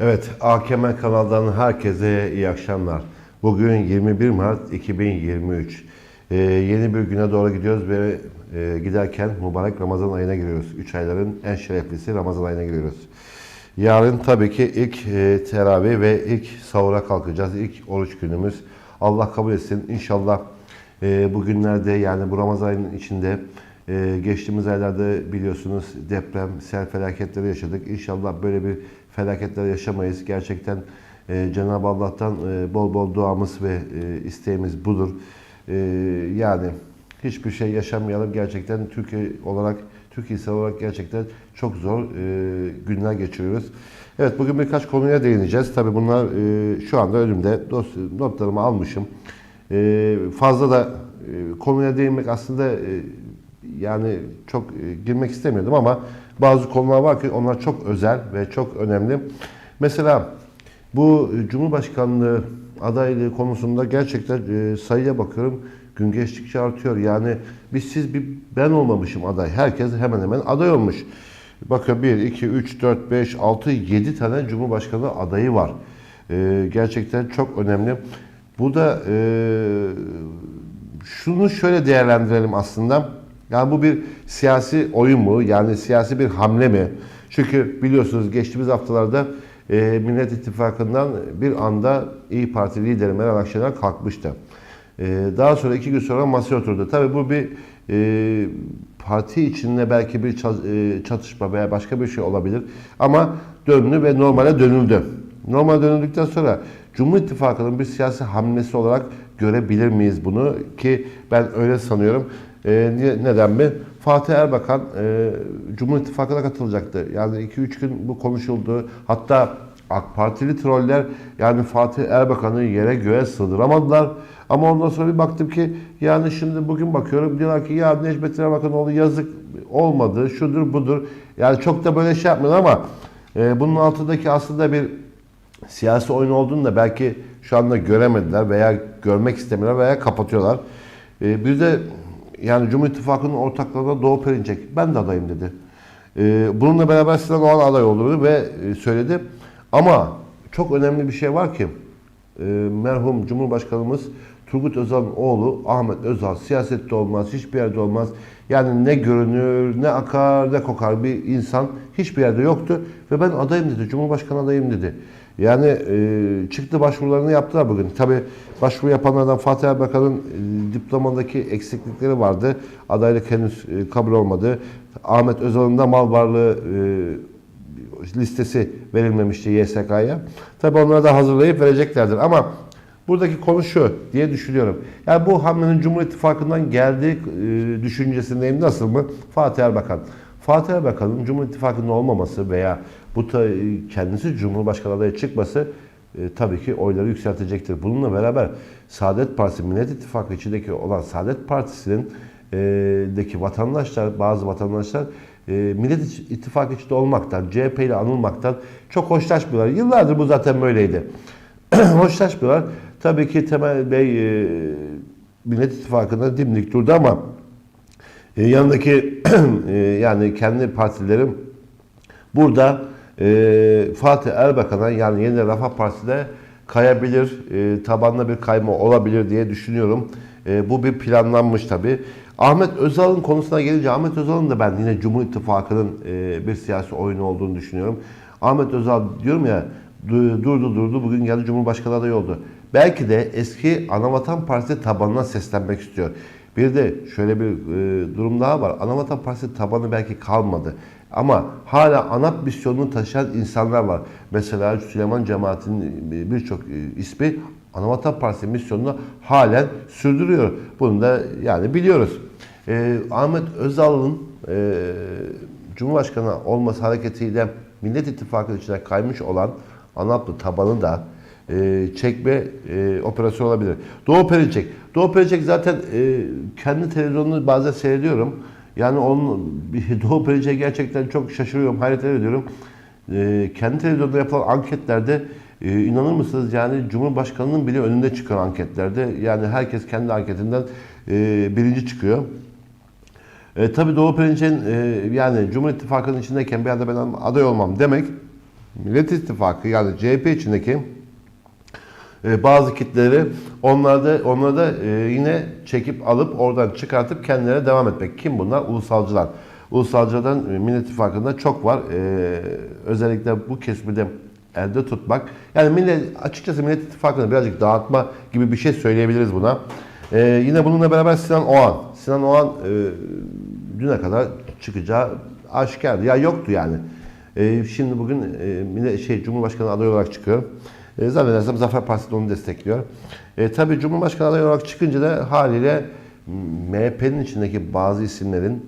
Evet, AKM kanaldan herkese iyi akşamlar. Bugün 21 Mart 2023. Ee, yeni bir güne doğru gidiyoruz ve e, giderken mübarek Ramazan ayına giriyoruz. 3 ayların en şereflisi Ramazan ayına giriyoruz. Yarın tabii ki ilk e, teravih ve ilk sahura kalkacağız. İlk oruç günümüz. Allah kabul etsin. İnşallah e, bugünlerde yani bu Ramazan ayının içinde e, geçtiğimiz aylarda biliyorsunuz deprem, sel felaketleri yaşadık. İnşallah böyle bir felaketler yaşamayız. Gerçekten e, Cenab-ı Allah'tan e, bol bol duamız ve e, isteğimiz budur. E, yani hiçbir şey yaşamayalım. Gerçekten Türkiye olarak, Türkiye insan olarak gerçekten çok zor e, günler geçiriyoruz. Evet bugün birkaç konuya değineceğiz. Tabii bunlar e, şu anda önümde. Dost- Notlarımı almışım. E, fazla da e, konuya değinmek aslında e, yani çok e, girmek istemiyordum ama bazı konular var ki onlar çok özel ve çok önemli. Mesela bu Cumhurbaşkanlığı adaylığı konusunda gerçekten e, sayıya bakıyorum gün geçtikçe artıyor. Yani biz siz bir ben olmamışım aday. Herkes hemen hemen aday olmuş. Bakın 1, 2, 3, 4, 5, 6, 7 tane Cumhurbaşkanı adayı var. E, gerçekten çok önemli. Bu da e, şunu şöyle değerlendirelim aslında. Yani bu bir siyasi oyun mu? Yani siyasi bir hamle mi? Çünkü biliyorsunuz geçtiğimiz haftalarda e, Millet İttifakı'ndan bir anda İyi Parti lideri Meral Akşener kalkmıştı. E, daha sonra iki gün sonra masaya oturdu. Tabii bu bir e, parti içinde belki bir e, çatışma veya başka bir şey olabilir. Ama döndü ve normale dönüldü. Normal dönüldükten sonra Cumhur İttifakı'nın bir siyasi hamlesi olarak görebilir miyiz bunu? Ki ben öyle sanıyorum. Niye- neden mi? Fatih Erbakan e, Cumhur İttifakı'na katılacaktı. Yani 2-3 gün bu konuşuldu. Hatta AK Partili troller yani Fatih Erbakan'ı yere göğe sığdıramadılar. Ama ondan sonra bir baktım ki yani şimdi bugün bakıyorum diyorlar ki ya Necmettin Erbakanoğlu yazık olmadı, şudur budur. Yani çok da böyle şey yapmıyorlar ama e, bunun altındaki aslında bir siyasi oyun olduğunu da belki şu anda göremediler veya görmek istemiyorlar veya kapatıyorlar. Ee, bir de yani Cumhur İttifakı'nın ortaklarına Doğu Perinçek ben de adayım dedi. Ee, bununla beraber Sinan Oğan aday olur ve e, söyledi. Ama çok önemli bir şey var ki e, merhum Cumhurbaşkanımız Turgut Özal'ın oğlu Ahmet Özal siyasette olmaz, hiçbir yerde olmaz. Yani ne görünür, ne akar, ne kokar bir insan hiçbir yerde yoktu. Ve ben adayım dedi, Cumhurbaşkanı adayım dedi. Yani e, çıktı başvurularını yaptılar bugün. Tabi başvuru yapanlardan Fatih Erbakan'ın e, diplomadaki eksiklikleri vardı. Adaylık henüz e, kabul olmadı. Ahmet Özal'ın da mal varlığı e, listesi verilmemişti YSK'ya. Tabi onları da hazırlayıp vereceklerdir. Ama buradaki konu şu diye düşünüyorum. Yani bu hamlenin Cumhur İttifakı'ndan geldiği e, düşüncesindeyim. Nasıl mı? Fatih Erbakan. Fatih Erbakan'ın Cumhur İttifakı'nda olmaması veya bu ta, kendisi Cumhurbaşkanı adayı çıkması e, tabii ki oyları yükseltecektir. Bununla beraber Saadet Partisi, Millet İttifakı içindeki olan Saadet Partisi'nin e, deki vatandaşlar, bazı vatandaşlar e, Millet İttifakı içinde olmaktan, CHP ile anılmaktan çok hoşlaşmıyorlar. Yıllardır bu zaten böyleydi. hoşlaşmıyorlar. Tabii ki Temel Bey e, Millet İttifakı'nda dimdik durdu ama e, yanındaki e, yani kendi partilerim burada e, Fatih Erbakan'a yani yeni Refah Partisi'de kayabilir, e, tabanla bir kayma olabilir diye düşünüyorum. E, bu bir planlanmış tabii. Ahmet Özal'ın konusuna gelince Ahmet Özal'ın da ben yine Cumhur İttifakı'nın e, bir siyasi oyunu olduğunu düşünüyorum. Ahmet Özal diyorum ya du- durdu durdu bugün geldi Cumhurbaşkanı adayı oldu. Belki de eski Anavatan Partisi tabanına seslenmek istiyor. Bir de şöyle bir e, durum daha var. Anavatan Partisi tabanı belki kalmadı. Ama hala ANAP misyonunu taşıyan insanlar var. Mesela Süleyman Cemaati'nin e, birçok e, ismi Anavatan Partisi misyonunu halen sürdürüyor. Bunu da yani biliyoruz. E, Ahmet Özal'ın e, Cumhurbaşkanı olması hareketiyle Millet İttifakı içine kaymış olan ANAP'lı tabanı da e, çekme e, operasyonu olabilir. Doğu Perinçek. Doğu Perinçek zaten e, kendi televizyonunu bazen seyrediyorum. Yani onun Doğu Perinçek'e gerçekten çok şaşırıyorum, hayret ediyorum. E, kendi televizyonda yapılan anketlerde e, inanır mısınız yani Cumhurbaşkanı'nın bile önünde çıkan anketlerde yani herkes kendi anketinden e, birinci çıkıyor. E, tabii Doğu Perinçek'in e, yani Cumhur İttifakı'nın içindeyken bir anda ben aday olmam demek Millet İttifakı yani CHP içindeki e, bazı kitleleri onlar da onları da e, yine çekip alıp oradan çıkartıp kendilerine devam etmek. Kim bunlar? Ulusalcılar. Ulusalcılardan e, Millet İttifakı'nda çok var. Özellikle bu kesimi de elde tutmak. Yani millet, açıkçası Millet İttifakı'nı birazcık dağıtma gibi bir şey söyleyebiliriz buna. Yine bununla beraber Sinan Oğan. Sinan Oğan e, düne kadar çıkacağı aşikardı. Ya yoktu yani. Şimdi bugün e, şey Cumhurbaşkanı adayı olarak çıkıyor. E, zannedersem Zafer Partisi de onu destekliyor. E, tabii Cumhurbaşkanı adayı olarak çıkınca da haliyle MHP'nin içindeki bazı isimlerin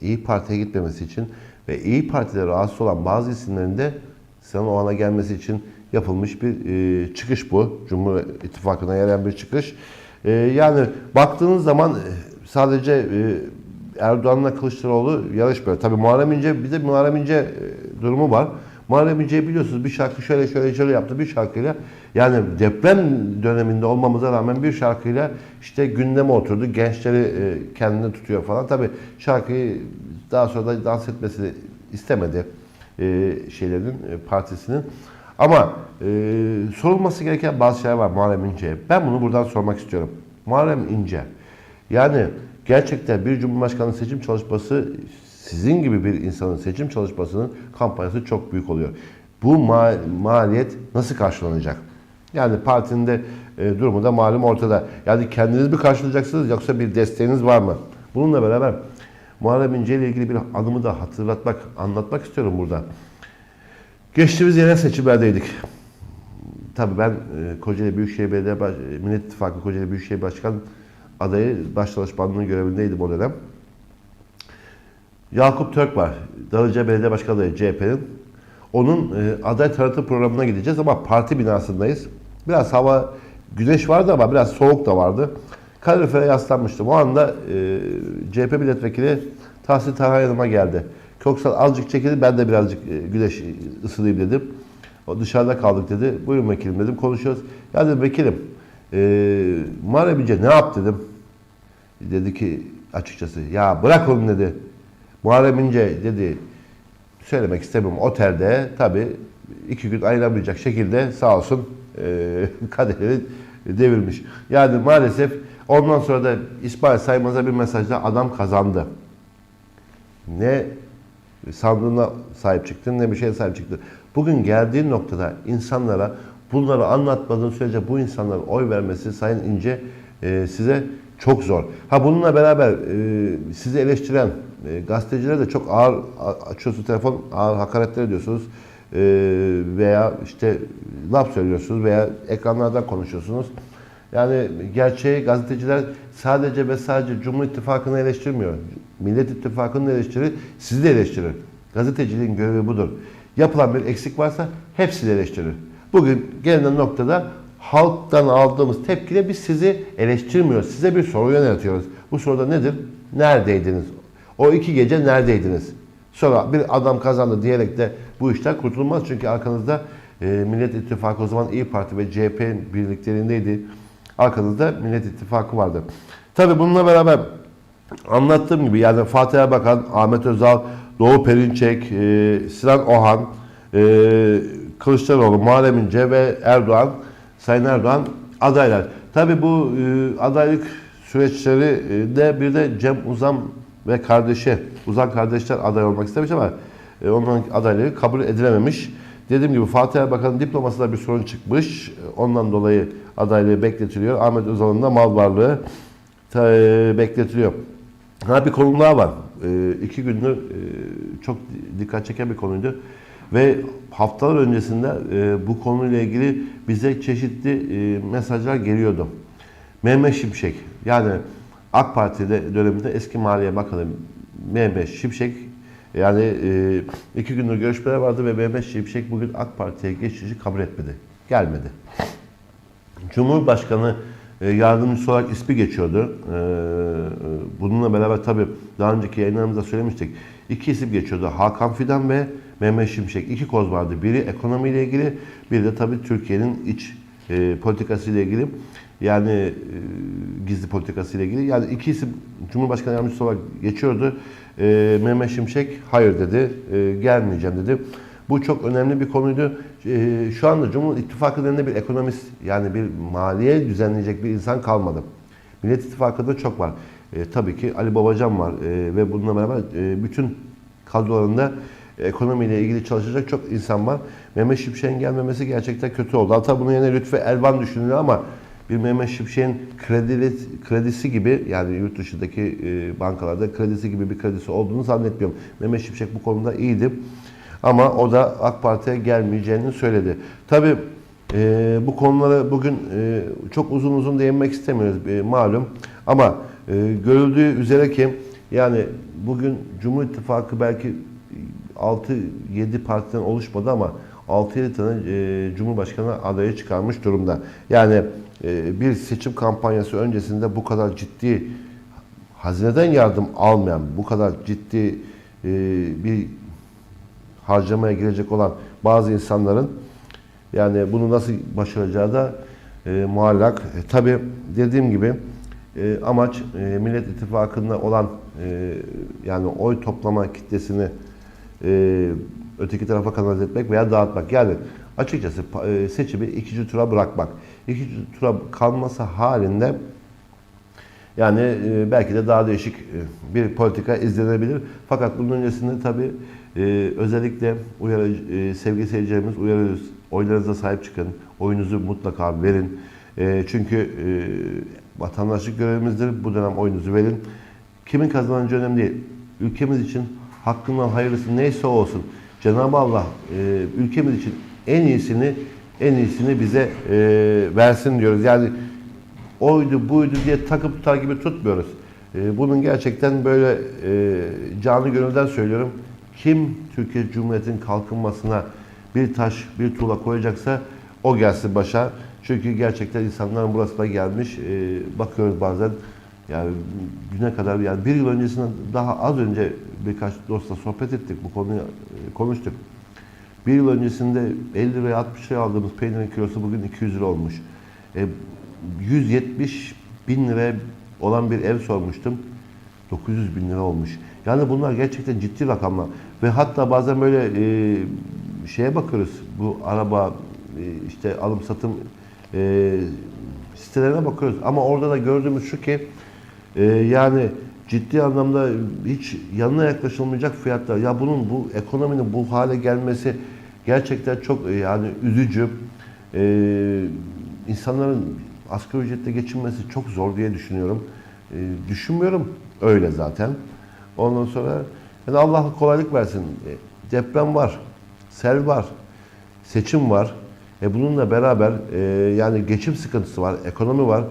İyi Parti'ye gitmemesi için ve İyi Parti'de rahatsız olan bazı isimlerin de Sinan Oğan'a gelmesi için yapılmış bir e, çıkış bu. Cumhur İttifakı'na yarayan bir çıkış. E, yani baktığınız zaman e, sadece e, Erdoğan'la Kılıçdaroğlu yarışmıyor. Tabii Muharrem İnce bir de Muharrem İnce e, durumu var. Muharrem İnce'yi biliyorsunuz bir şarkı şöyle şöyle şöyle yaptı bir şarkıyla. Yani deprem döneminde olmamıza rağmen bir şarkıyla işte gündeme oturdu. Gençleri e, kendine tutuyor falan. Tabii şarkıyı daha sonra da dans etmesini istemedi e, şeylerin e, partisinin. Ama sorulması gereken bazı şeyler var Muharrem İnce'ye. Ben bunu buradan sormak istiyorum. Muharrem İnce yani gerçekten bir Cumhurbaşkanı seçim çalışması sizin gibi bir insanın seçim çalışmasının kampanyası çok büyük oluyor. Bu ma- maliyet nasıl karşılanacak? Yani partinin de e, durumu da malum ortada. Yani kendiniz mi karşılayacaksınız yoksa bir desteğiniz var mı? Bununla beraber Muharrem İnce ile ilgili bir anımı da hatırlatmak, anlatmak istiyorum burada. Geçtiğimiz yerel seçimlerdeydik. Tabii ben e, Kocaeli Büyükşehir Belediye Baş- Millet İttifakı Kocaeli Büyükşehir Başkan adayı baş danışmanlığının görevindeydim o dönem. Yakup Türk var. Darıca Belediye Başkanı CHP'nin. Onun e, aday tanıtım programına gideceğiz ama parti binasındayız. Biraz hava, güneş vardı ama biraz soğuk da vardı. Kalorifere yaslanmıştım. O anda e, CHP milletvekili Tahsin Tarhan yanıma geldi. Köksal azıcık çekildi ben de birazcık e, güneş ısınayım dedim. O dışarıda kaldık dedi. Buyurun vekilim dedim. Konuşuyoruz. Ya dedim vekilim e, Muharrem İnce ne yap dedim. Dedi ki açıkçası ya bırak onu dedi. Muharrem İnce dedi söylemek istemiyorum otelde tabi iki gün ayrılamayacak şekilde sağ olsun e, kaderi devirmiş. Yani maalesef ondan sonra da İsmail Saymaz'a bir mesajda adam kazandı. Ne sandığına sahip çıktın ne bir şeye sahip çıktın. Bugün geldiğin noktada insanlara bunları anlatmadığın sürece bu insanların oy vermesi Sayın İnce e, size çok zor. Ha bununla beraber e, sizi eleştiren e, gazetecilere de çok ağır açıyorsunuz telefon ağır hakaretler ediyorsunuz E, veya işte laf söylüyorsunuz veya ekranlardan konuşuyorsunuz. Yani gerçeği gazeteciler sadece ve sadece Cumhur İttifakı'nı eleştirmiyor. Millet İttifakı'nı eleştirir, sizi de eleştirir. Gazeteciliğin görevi budur. Yapılan bir eksik varsa hepsini eleştirir. Bugün gelinen noktada halktan aldığımız tepkiyle biz sizi eleştirmiyoruz. Size bir soru yöneltiyoruz. Bu soruda nedir? Neredeydiniz? O iki gece neredeydiniz? Sonra bir adam kazandı diyerek de bu işten kurtulmaz. Çünkü arkanızda e, Millet İttifakı o zaman İyi Parti ve CHP birliklerindeydi. Arkanızda Millet İttifakı vardı. Tabii bununla beraber anlattığım gibi yani Fatih Erbakan, Ahmet Özal, Doğu Perinçek, e, Sinan Ohan, e, Kılıçdaroğlu, Muharrem İnce ve Erdoğan, Sayın Erdoğan adaylar. Tabii bu e, adaylık süreçleri e, de bir de Cem Uzan ve kardeşi, Uzan kardeşler aday olmak istemiş ama e, onların adaylığı kabul edilememiş. Dediğim gibi Fatih Erbakan'ın diplomasında bir sorun çıkmış. Ondan dolayı adaylığı bekletiliyor. Ahmet Özal'ın da mal varlığı e, bekletiliyor. Ha bir konu daha var. E, iki gündür e, çok dikkat çeken bir konuydu. Ve haftalar öncesinde e, bu konuyla ilgili bize çeşitli e, mesajlar geliyordu. Mehmet Şimşek yani AK Parti'de döneminde eski Maliye Bakanı Mehmet Şimşek yani e, iki gündür görüşmeler vardı ve Mehmet Şimşek bugün AK Parti'ye geçişi kabul etmedi. Gelmedi. Cumhurbaşkanı e, yardımcısı olarak ismi geçiyordu. E, Bununla beraber tabii daha önceki yayınlarımızda söylemiştik. İki isim geçiyordu. Hakan Fidan ve Mehmet Şimşek. İki koz vardı. Biri ekonomiyle ilgili, bir de tabii Türkiye'nin iç e, politikasıyla ilgili. Yani e, gizli politikasıyla ilgili. Yani iki isim Cumhurbaşkanı yardımcısı olarak geçiyordu. E, Mehmet Şimşek hayır dedi. E, gelmeyeceğim dedi. Bu çok önemli bir konuydu. Ee, şu anda Cumhur elinde bir ekonomist yani bir maliye düzenleyecek bir insan kalmadı. Millet İttifakı'nda çok var. Ee, tabii ki Ali Babacan var Ee, ve bununla beraber e, bütün kadrolarında ekonomiyle ilgili çalışacak çok insan var. Mehmet Şimşek'in gelmemesi gerçekten kötü oldu. Hatta bunun yerine Lütfü Elvan düşünülüyor ama bir Mehmet Şimşek'in kredili, kredisi gibi yani yurt dışındaki e, bankalarda kredisi gibi bir kredisi olduğunu zannetmiyorum. Mehmet Şimşek bu konuda iyiydi. Ama o da AK Parti'ye gelmeyeceğini söyledi. Tabii e, bu konulara bugün e, çok uzun uzun değinmek istemiyoruz e, malum. Ama e, görüldüğü üzere ki yani bugün Cumhur İttifakı belki 6-7 partiden oluşmadı ama 6-7 tane e, Cumhurbaşkanı adayı çıkarmış durumda. Yani e, bir seçim kampanyası öncesinde bu kadar ciddi hazineden yardım almayan, bu kadar ciddi e, bir harcamaya girecek olan bazı insanların yani bunu nasıl başaracağı da e, muallak. E, Tabi dediğim gibi e, amaç e, Millet İttifakı'nda olan e, yani oy toplama kitlesini e, öteki tarafa kanalize etmek veya dağıtmak. Yani açıkçası e, seçimi ikinci tura bırakmak. İkinci tura kalması halinde yani e, belki de daha değişik e, bir politika izlenebilir. Fakat bunun öncesinde tabii e, özellikle uyarı, e, sevgili seyircilerimiz uyarıyoruz. Oylarınıza sahip çıkın. Oyunuzu mutlaka verin. E, çünkü e, vatandaşlık görevimizdir. Bu dönem oyunuzu verin. Kimin kazanacağı önemli değil. Ülkemiz için hakkından hayırlısı neyse olsun. Cenab-ı Allah e, ülkemiz için en iyisini en iyisini bize e, versin diyoruz. Yani oydu buydu diye takıp tutar gibi tutmuyoruz. E, bunun gerçekten böyle e, canı gönülden söylüyorum. Kim Türkiye Cumhuriyeti'nin kalkınmasına bir taş, bir tuğla koyacaksa o gelsin başa. Çünkü gerçekten insanların burası da gelmiş. E, bakıyoruz bazen yani güne kadar yani bir yıl öncesinden daha az önce birkaç dostla sohbet ettik. Bu konuyu e, konuştuk. Bir yıl öncesinde 50 liraya 60 liraya aldığımız peynirin kilosu bugün 200 lira olmuş. E, 170 bin liraya olan bir ev sormuştum. 900 bin lira olmuş. Yani bunlar gerçekten ciddi rakamlar. Ve hatta bazen böyle e, şeye bakıyoruz. Bu araba e, işte alım satım e, sitelerine bakıyoruz. Ama orada da gördüğümüz şu ki e, yani ciddi anlamda hiç yanına yaklaşılmayacak fiyatlar. Ya bunun bu ekonominin bu hale gelmesi gerçekten çok e, yani üzücü. E, insanların asgari ücretle geçinmesi çok zor diye düşünüyorum. E, düşünmüyorum öyle zaten. Ondan sonra yani Allah kolaylık versin. E, deprem var, sel var, seçim var. E bununla beraber e, yani geçim sıkıntısı var, ekonomi var.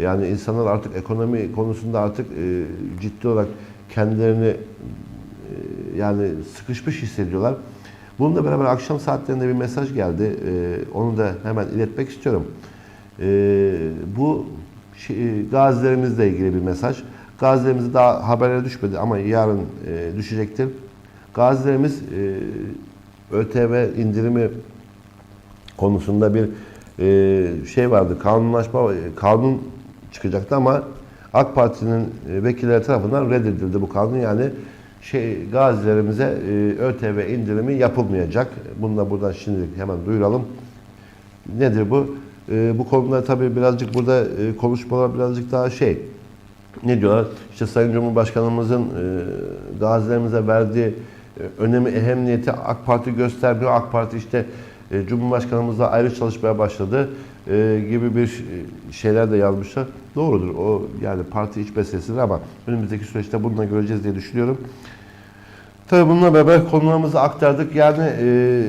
Yani insanlar artık ekonomi konusunda artık e, ciddi olarak kendilerini e, yani sıkışmış hissediyorlar. Bununla beraber akşam saatlerinde bir mesaj geldi. E, onu da hemen iletmek istiyorum. E, bu şey, gazilerimizle ilgili bir mesaj. Gazilerimiz daha haberlere düşmedi ama yarın e, düşecektir. Gazilerimiz e, ÖTV indirimi konusunda bir e, şey vardı. Kanunlaşma, kanun çıkacaktı ama AK Parti'nin e, vekilleri tarafından reddedildi bu kanun. Yani şey gazilerimize e, ÖTV indirimi yapılmayacak. Bunu da buradan şimdilik hemen duyuralım. Nedir bu? E, bu konuda tabii birazcık burada e, konuşmalar birazcık daha şey ne diyorlar? İşte Sayın Cumhurbaşkanımızın e, gazilerimize verdiği önemi, ehemmiyeti AK Parti göstermiyor. AK Parti işte e, Cumhurbaşkanımızla ayrı çalışmaya başladı e, gibi bir e, şeyler de yazmışlar. Doğrudur. O yani parti iç meselesidir ama önümüzdeki süreçte bununla göreceğiz diye düşünüyorum. Tabii bununla beraber konularımızı aktardık. Yani e,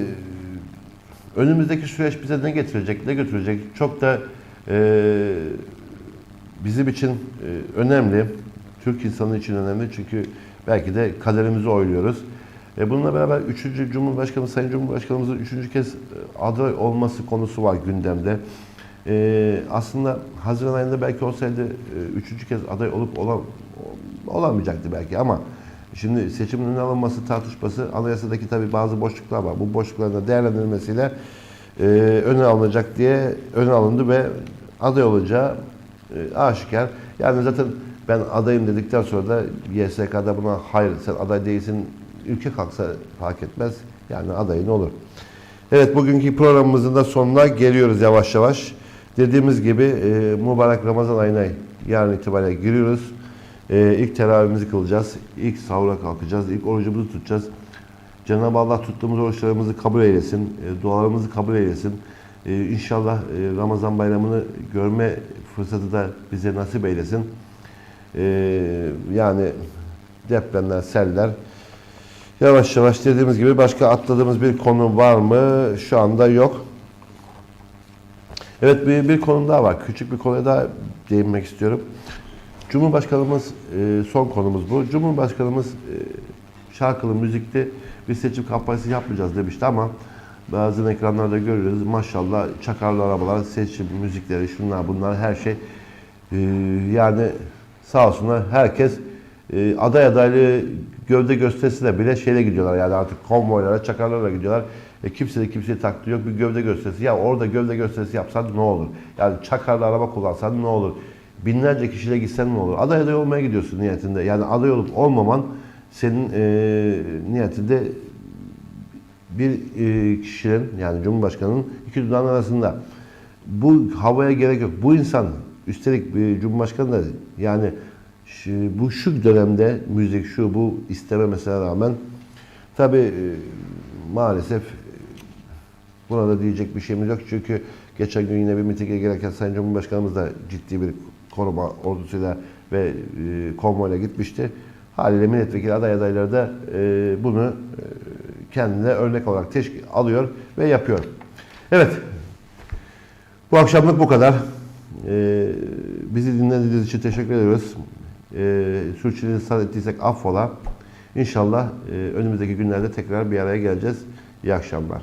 önümüzdeki süreç bize ne getirecek, ne götürecek çok da e, bizim için e, önemli. Türk insanı için önemli çünkü belki de kaderimizi oyluyoruz. E, bununla beraber 3. Cumhurbaşkanı, Sayın Cumhurbaşkanımızın 3. kez e, aday olması konusu var gündemde. E, aslında Haziran ayında belki olsaydı 3. kez aday olup olan, olamayacaktı belki ama şimdi seçimin önüne alınması tartışması anayasadaki tabii bazı boşluklar var. Bu boşlukların da değerlendirilmesiyle e, öne alınacak diye öne alındı ve aday olacağı e, aşikar. Yani zaten ben adayım dedikten sonra da YSK'da buna hayır sen aday değilsin ülke kalksa fark etmez. Yani adayın olur. Evet bugünkü programımızın da sonuna geliyoruz yavaş yavaş. Dediğimiz gibi e, mübarek Ramazan ayına yarın itibariyle giriyoruz. E, ilk teravihimizi kılacağız. İlk sahura kalkacağız. İlk orucumuzu tutacağız. Cenab-ı Allah tuttuğumuz oruçlarımızı kabul eylesin. E, dualarımızı kabul eylesin. E, inşallah e, Ramazan bayramını görme fırsatı da bize nasip eylesin. E, yani depremler, seller, Yavaş yavaş dediğimiz gibi başka atladığımız bir konu var mı? Şu anda yok. Evet bir, bir konu daha var. Küçük bir konuya daha değinmek istiyorum. Cumhurbaşkanımız, e, son konumuz bu. Cumhurbaşkanımız e, şarkılı, müzikli bir seçim kampanyası yapmayacağız demişti ama bazı ekranlarda görüyoruz. Maşallah çakarlı arabalar, seçim müzikleri, şunlar bunlar her şey. E, yani sağ olsunlar herkes e, aday adaylığı gövde gösterisine bile şeyle gidiyorlar yani artık konvoylara, çakarlarla gidiyorlar. E, kimse de kimseye taktığı yok bir gövde gösterisi. Ya orada gövde gösterisi yapsan ne olur? Yani çakarlı araba kullansan ne olur? Binlerce kişiyle gitsen ne olur? Aday aday olmaya gidiyorsun niyetinde. Yani aday olup olmaman senin e, niyetinde bir e, kişinin yani Cumhurbaşkanı'nın iki dudağın arasında. Bu havaya gerek yok. Bu insan üstelik bir Cumhurbaşkanı da yani bu şu dönemde müzik şu bu istememesine rağmen tabi maalesef e, buna da diyecek bir şeyimiz yok. Çünkü geçen gün yine bir mitinge gelirken Sayın Cumhurbaşkanımız da ciddi bir koruma ordusuyla ve e, konvoyla gitmişti. Haliyle milletvekili aday adayları da e, bunu e, kendine örnek olarak teşkil alıyor ve yapıyor. Evet. Bu akşamlık bu kadar. Ee, bizi dinlediğiniz için teşekkür ediyoruz. Ee, Sürçülisan ettiysek affola. İnşallah e, önümüzdeki günlerde tekrar bir araya geleceğiz. İyi akşamlar.